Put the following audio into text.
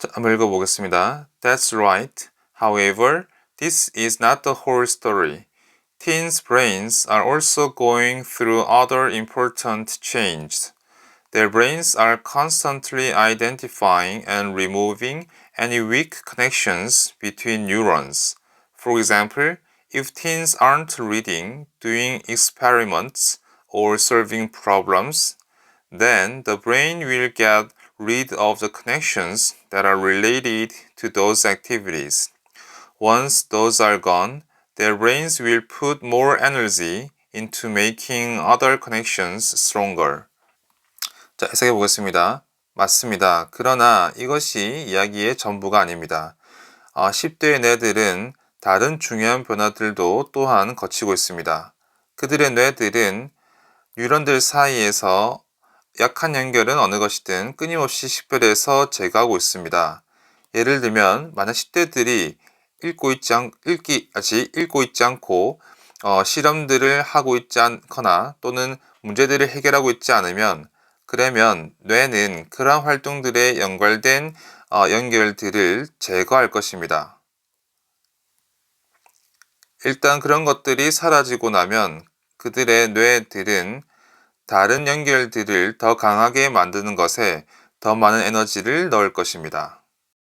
자, 한번 읽어보겠습니다. That's right. However, this is not the whole story. Teens' brains are also going through other important changes. Their brains are constantly identifying and removing any weak connections between neurons. For example, if teens aren't reading, doing experiments, or solving problems, then the brain will get rid of the connections that are related to those activities. Once those are gone, their brains will put more energy into making other connections stronger. 자, 해석해 보겠습니다. 맞습니다. 그러나 이것이 이야기의 전부가 아닙니다. 아, 10대의 뇌들은 다른 중요한 변화들도 또한 거치고 있습니다. 그들의 뇌들은 뉴런들 사이에서 약한 연결은 어느 것이든 끊임없이 식별해서 제거하고 있습니다. 예를 들면 만약 10대들이 읽고 있지 않, 읽기, 아직 읽고 있지 않고 어, 실험들을 하고 있지 않거나 또는 문제들을 해결하고 있지 않으면 그러면 뇌는 그러한 활동들에 연관된 어, 연결들을 제거할 것입니다. 일단 그런 것들이 사라지고 나면 그들의 뇌들은 다른 연결들을 더 강하게 만드는 것에 더 많은 에너지를 넣을 것입니다.